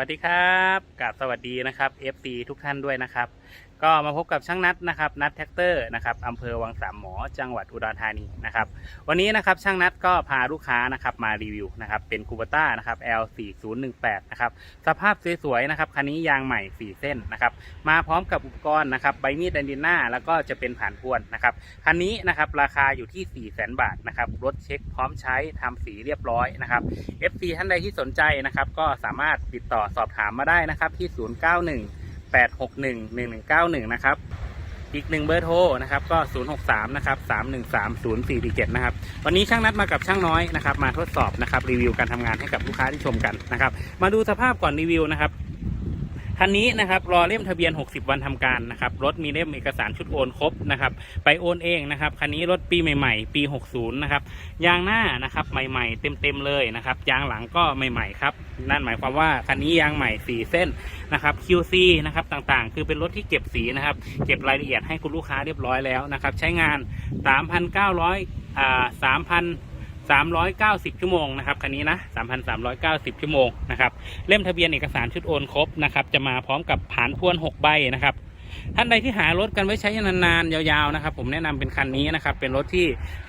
วัสดีครับกับสวัสดีนะครับ FC ทุกท่านด้วยนะครับ ก็มาพบกับช่างนัดนะครับนัดแท็กเตอร์นะครับอำเภอวังสามหมอจังหวัดอุดรธานีนะครับวันนี้นะครับช่างนัดก็พาลูกค้านะครับมารีวิวนะครับเป็นคูเบต้านะครับ L4018 นะครับสภาพสวยๆนะครับคันนี้ยางใหม่ 4 เส้นนะครับมาพร้อมกับอุปกรณ์นะครับใบมีดแดนดินหน้าแล้วก็จะเป็นผ่านพวนนะครับคันนี้นะครับราคาอยู่ที่ 4 0 0 0 0 0 บาทนะครับรถเช็คพร้อมใช้ทำสีเรียบร้อยนะครับ FC ท่านใดที่สนใจนะครับก็สามารถติดต่อสอบถามมาได้นะครับที่ 091 861 1191 นะครับ อีกหนึ่งเบอร์โทรนะครับก็ 063นะครับ313 0447นะครับ วันนี้ช่างนัดมากับช่างน้อยนะครับ มาทดสอบนะครับรีวิวการทำงานให้กับลูกค้าที่ชมกันนะครับ มาดูสภาพก่อนรีวิวนะครับ คันนี้นะครับรอเล่มทะเบียน 60 วันทำการนะครับรถมีเล่มเอกสารชุดโอนครบนะครับไปโอนเองนะครับคันนี้รถปีใหม่ๆ ปี 60 นะครับยางหน้านะครับใหม่ๆ เต็มๆเลยนะครับยางหลังก็ใหม่ๆครับนั่นหมายความว่าคันนี้ยางใหม่ 4 เส้นนะครับ QC นะครับต่างๆ คือเป็นรถที่เก็บสีนะครับเก็บรายละเอียดให้คุณลูกค้าเรียบร้อยแล้วนะครับใช้งาน 3,900อ่า3,000 390 ชั่วโมงนะครับคันนี้นะ 3,390 ชั่วโมงนะครับเล่มทะเบียนเอกสารชุดโอนครบนะครับจะมาพร้อมกับผานพวน 6 ใบนะครับท่านใดที่หารถกันไว้ใช้นานๆยาวๆนะครับ ผมแนะนำเป็นคันนี้นะครับเป็นรถที่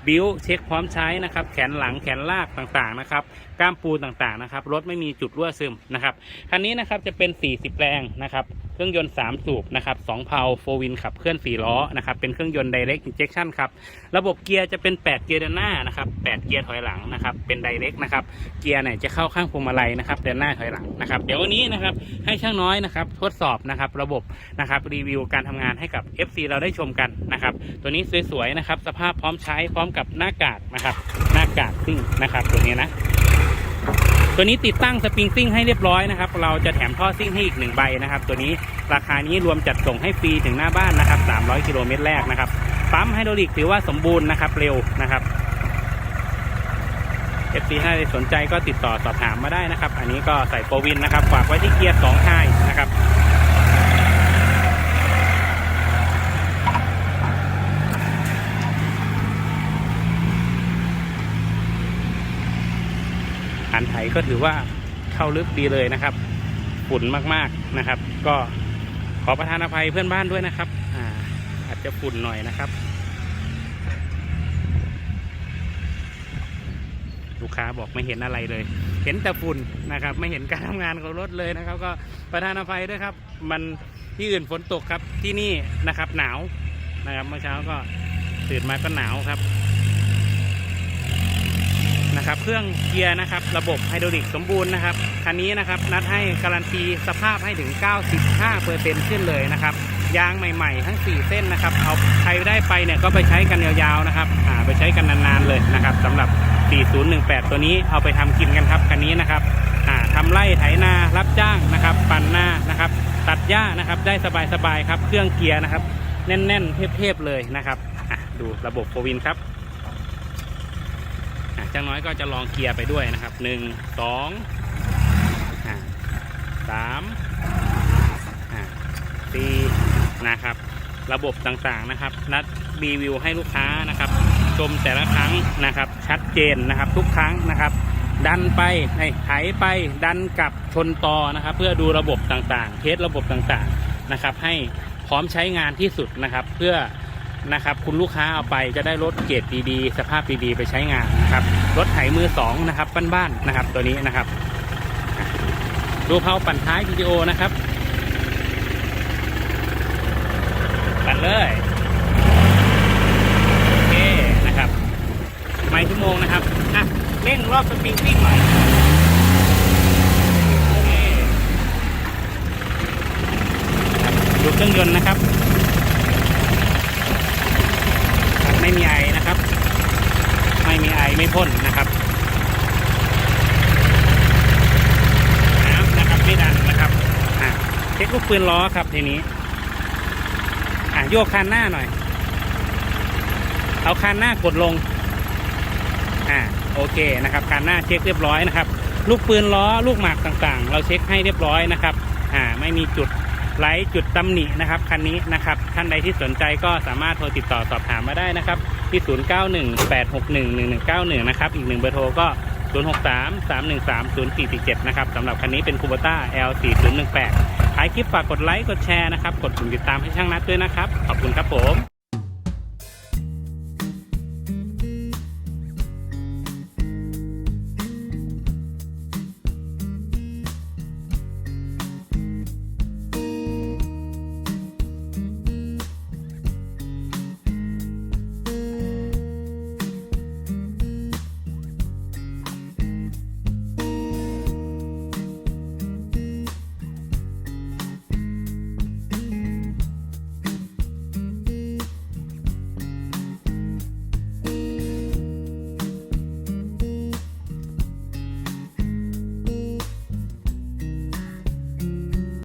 บิ้วเช็คพร้อมใช้นะครับแขนหลังแขนลากต่างๆนะครับ ก้ามปูต่างๆนะครับรถไม่มีจุดรั่วซึมนะครับคันนี้นะครับจะเป็น 40 แรงนะครับเครื่องยนต์ 3 สูบนะครับ2เพาโฟวินขับเคลื่อน 4 ล้อนะครับเป็นเครื่องยนต์ Direct Injection ครับระบบเกียร์จะเป็น 8 เกียร์เดินหน้านะครับ8เกียร์ถอยหลังนะครับเป็น Direct นะครับเกียร์เนี่ยจะเข้าข้างพวงมาลัยนะครับเดินหน้าถอยหลังนะครับเดี๋ยววันนี้นะครับให้ช่างน้อยนะครับทดสอบนะครับระบบนะครับรีวิวการทำงานให้กับ FC เราได้ชมกันนะครับตัวนี้สวยๆนะครับสภาพพร้อมใช้พร้อมกับหน้ากากนะครับหน้ากากซิ่งนะครับตัวนี้นะ ตัวนี้ติดตั้งสปริงซิ่งให้เรียบร้อยนะครับ เราจะแถมท่อซิ่งให้อีกหนึ่งใบนะครับ ตัวนี้ราคานี้รวมจัดส่งให้ฟรีถึงหน้าบ้านนะครับ 300 กิโลเมตรแรกนะครับ ปั๊มไฮดรอลิกถือว่าสมบูรณ์นะครับเร็วนะครับเอฟซีถ้าสนใจก็ติดต่อสอบถามมาได้นะครับ อันนี้ก็ใส่โปรวินนะครับ ฝากไว้ที่เกียร์2ไฮนะครับ อันไถ ก็ถือว่าเข้าลึกดีเลยนะครับ ฝุ่นมากๆนะครับ ก็ขอประทานอภัยเพื่อนบ้านด้วยนะครับอาอาจจะฝุ่นหน่อยนะครับ ลูกค้าบอกไม่เห็นอะไรเลย เห็นแต่ฝุ่นนะครับ ไม่เห็นการทำงานของรถเลยนะครับ ก็ประทานอภัยด้วยครับ มันที่อื่นฝนตกครับที่นี่นะครับ หนาวนะครับเมื่อเช้าก็ตื่นมาก็หนาวครับ นะครับ เครื่องเกียร์นะครับ ระบบไฮดรอลิกสมบูรณ์นะครับ คันนี้นะครับ นัดให้การันตีสภาพให้ถึง 95เปอร์เซ็นต์ขึ้นเลยนะครับ ยางใหม่ๆ ทั้ง 4 เส้นนะครับ เอาใครได้ไปเนี่ยก็ไปใช้กันยาวๆนะครับ อ่า ไปใช้กันนานๆเลยนะครับสำหรับ 4018 ตัวนี้เอาไปทำกินกันครับ คันนี้นะครับ อ่าทำไร่ไถนา รับจ้างนะครับ ปั่นหน้านะครับ ตัดหญ้านะครับ ได้สบายๆครับ เครื่องเกียร์นะครับ แน่นๆ เทพๆเลยนะครับ อะ ดูระบบโฟวินครับ จ้างน้อยก็จะลองเกียร์ไปด้วยนะครับหนึ่งสองสามสี่นะครับ ระบบต่างๆนะครับ นัดรีวิวให้ลูกค้านะครับ ชมแต่ละครั้งนะครับ ชัดเจนนะครับ ทุกครั้งนะครับ ดันไปไอ้ไถไปดันกลับชนต่อนะครับ เพื่อดูระบบต่างๆ เทสระบบต่างๆนะครับ ให้พร้อมใช้งานที่สุดนะครับ เพื่อ นะครับ คุณลูกค้าเอาไปจะได้รถเกรดดีๆ สภาพดีๆ ไปใช้งานนะครับ รถไถมือสองนะครับบ้านๆนะครับ ตัวนี้นะครับ ดูเพาปั่นท้ายวิดีโอนะครับ ปั่นเลยโอเคนะครับ ไม่ชั่วโมงนะครับอะเร่งรอบสปริงซิ่งหน่อยโอเคครับดูเครื่องยนต์นะครับ ไม่มีไอนะครับ ไม่มีไอไม่พ่นนะครับน้ำนะครับไม่ดันนะครับอะเช็คลูกปืนล้อครับทีนี้อะโยกคันหน้าหน่อย เอาคันหน้ากดลงอ่าโอเคนะครับคันหน้าเช็คเรียบร้อยนะครับ ลูกปืนล้อลูกหมากต่างๆ เราเช็คให้เรียบร้อยนะครับอ่าไม่มีจุด ไลท์จุดตำหนินะครับคันนี้นะครับ ท่านใดที่สนใจก็สามารถโทรติดต่อสอบถามมาได้นะครับ ที่ 0918611191 นะครับ อีกหนึ่งเบอร์โทรก็ 063 313 0447 นะครับสำหรับคันนี้เป็นคูเบต้า L 4 0 1 8 ท้ายคลิปฝากกดไลค์ กดแชร์นะครับ กดปุ่มติดตามให้ช่างนัดด้วยนะครับ ขอบคุณครับผม